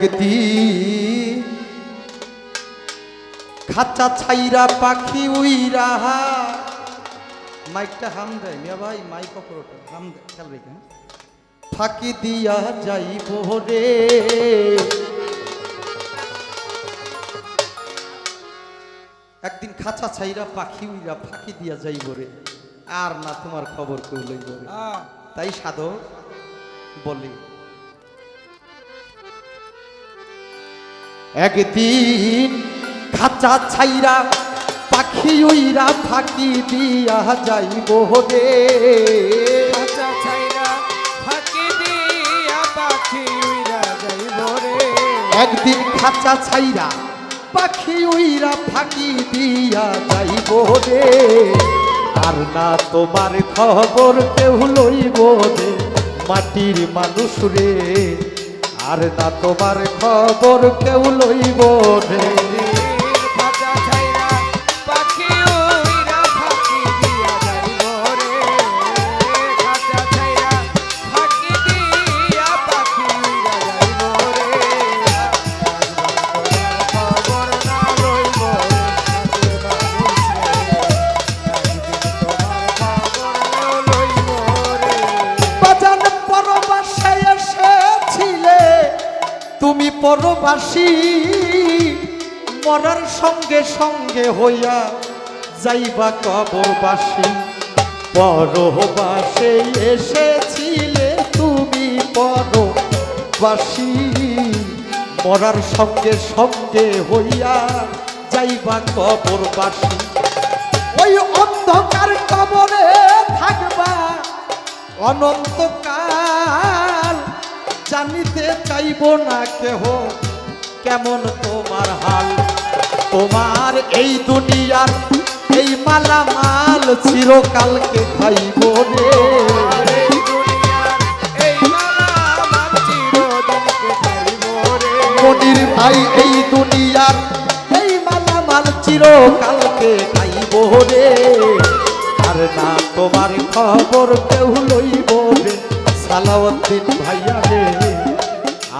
ব্যক্তি খাঁচা ছাইরা পাখি উইরা। মাইকটা হাম দেয় মিয়া ভাই মাইক অপরোটা হাম দেয় খেয়াল রেখে হ্যাঁ? ফাঁকি দিয়া যাইব রে। একদিন খাঁচা ছাইরা পাখি উইরা ফাঁকি দিয়া যাইব রে। আর না তোমার খবর কেউ লইব তাই সাধক বলি একদিন খাঁচা ছাইরা পাখি উইরা ফাঁকি দিয়া যাইব রে। কাঁচা ছাইরা ফাঁকি দিয়া পাখি উইরা যাইব রে। একদিন খাঁচা ছাইরা পাখি উইরা ফাঁকি দিয়া যাইব রে। আর না তোমার খবর কেউ লইব রে মাটির মানুষ রে। আর না তোমার খবর কেউ লইব রে? পরবাসী মরার সঙ্গে সঙ্গে হইয়া যাইবা কবরবাসী। পরবাসে এসেছিলে তুমি পরবাসী, মরার সঙ্গে সঙ্গে হইয়া যাইবা কবরবাসী। ওই অন্ধকার কবরে থাকবা, অনন্তকাল জানিতে চাইব না কেহ। কেমন তোমার হাল? তোমার এই দুনিয়ার এই মালামাল চিরকালকে খাইব রে। মনির ভাই এই দুনিয়ার এই মালামাল চিরকালকে খাইব রে। আর না তোমার খবর কেউ লইব রে। সালাউদ্দিন ভাইয়া রে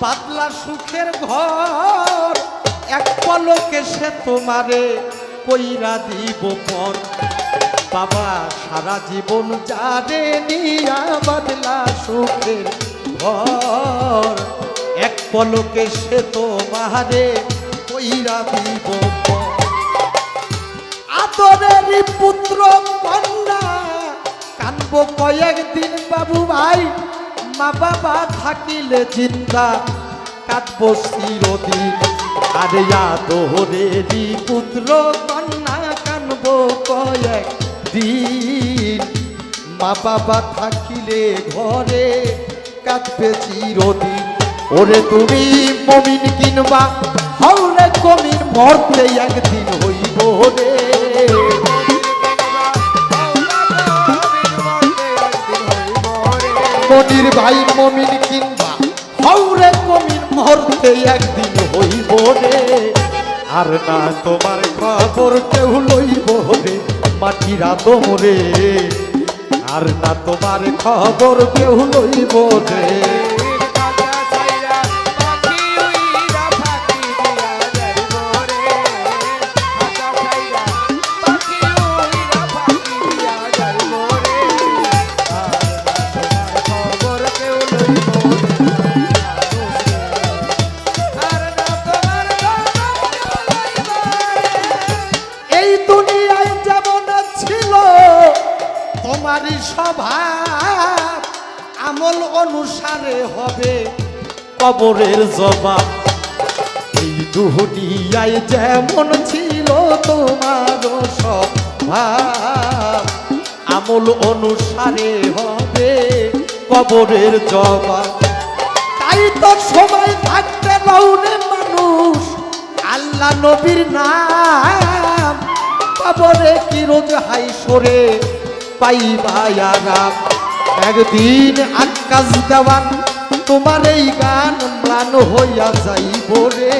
পাতলা সুখের ঘর। এক পলকে সে তোমারে কইরা দিব পর। বাবা, সারা জীবন যারে নিয়া বাদলা সুখের ঘর। এক পলকে সে তোমারে কইরা দিব আদরেরই পুত্র কন্যা, কানব কয়েকদিন বাবু ভাই। মা বাবা থাকিলে চিন্তা কাঁদব চিরদিন। আরে আদরেরই পুত্র, কন্যা কানব কয়েক দিন মা বাবা থাকিলে ঘরে কাঁদবে চিরদিন। ওরে তুমি মমিন কিনবা হরে কমিন মরতে একদিন হইব রে। মনির ভাই মমিন কিংবা হৌরে কমিন মরতে একদিন হইব রে। আর না তোমার খবর কেউ লইব রে, মাটির আদম রে আর না তোমার খবর কেউ লইব রে। আমল অনুসারে হবে কবরের জবাব। এই দুনিয়ায় যেমন ছিল তোমার স্বভাব, আমল অনুসারে হবে কবরের জবাব। তাই তো সময় থাকতে লৌনে মানুষ আল্লাহ নবীর নাম কবরে কি রোজ হাই সরে পাইবায়ারা একদিন আকাশ দেওয়ান, তোমার এই গান ম্লান হইয়া যাইব রে।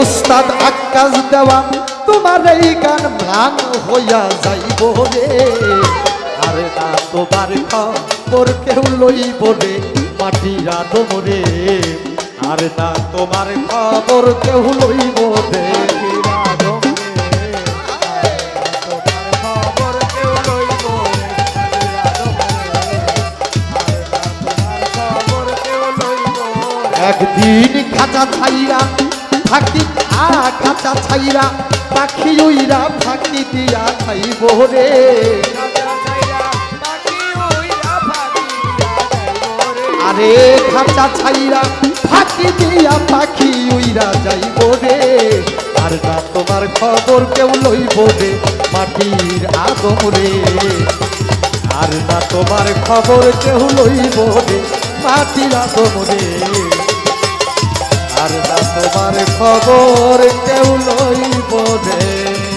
উস্তাদ আকাশ দেওয়ান, তোমার এই গান ম্লান হইয়া যাইব রে। আরে না তোমার খবর কেউ লইব রে, মাটির আদম রে আরে না তোমার খবর কেউ লইব রে একদিন খাঁচা ছাইরা থাকি আ, খাঁচা ছাইরা, পাখি উইরা ফাঁকি দিয়া খাইব রে। আরে খাঁচা ছাইরা পাখি উইরা যাইব রে। আর না তোমার খবর কেউ লইব রে মাটির আদম রে। আর না তোমার খবর কেউ লইব রে মাটির আদম রে। আর না তোমার খবর কেউ লইব রে।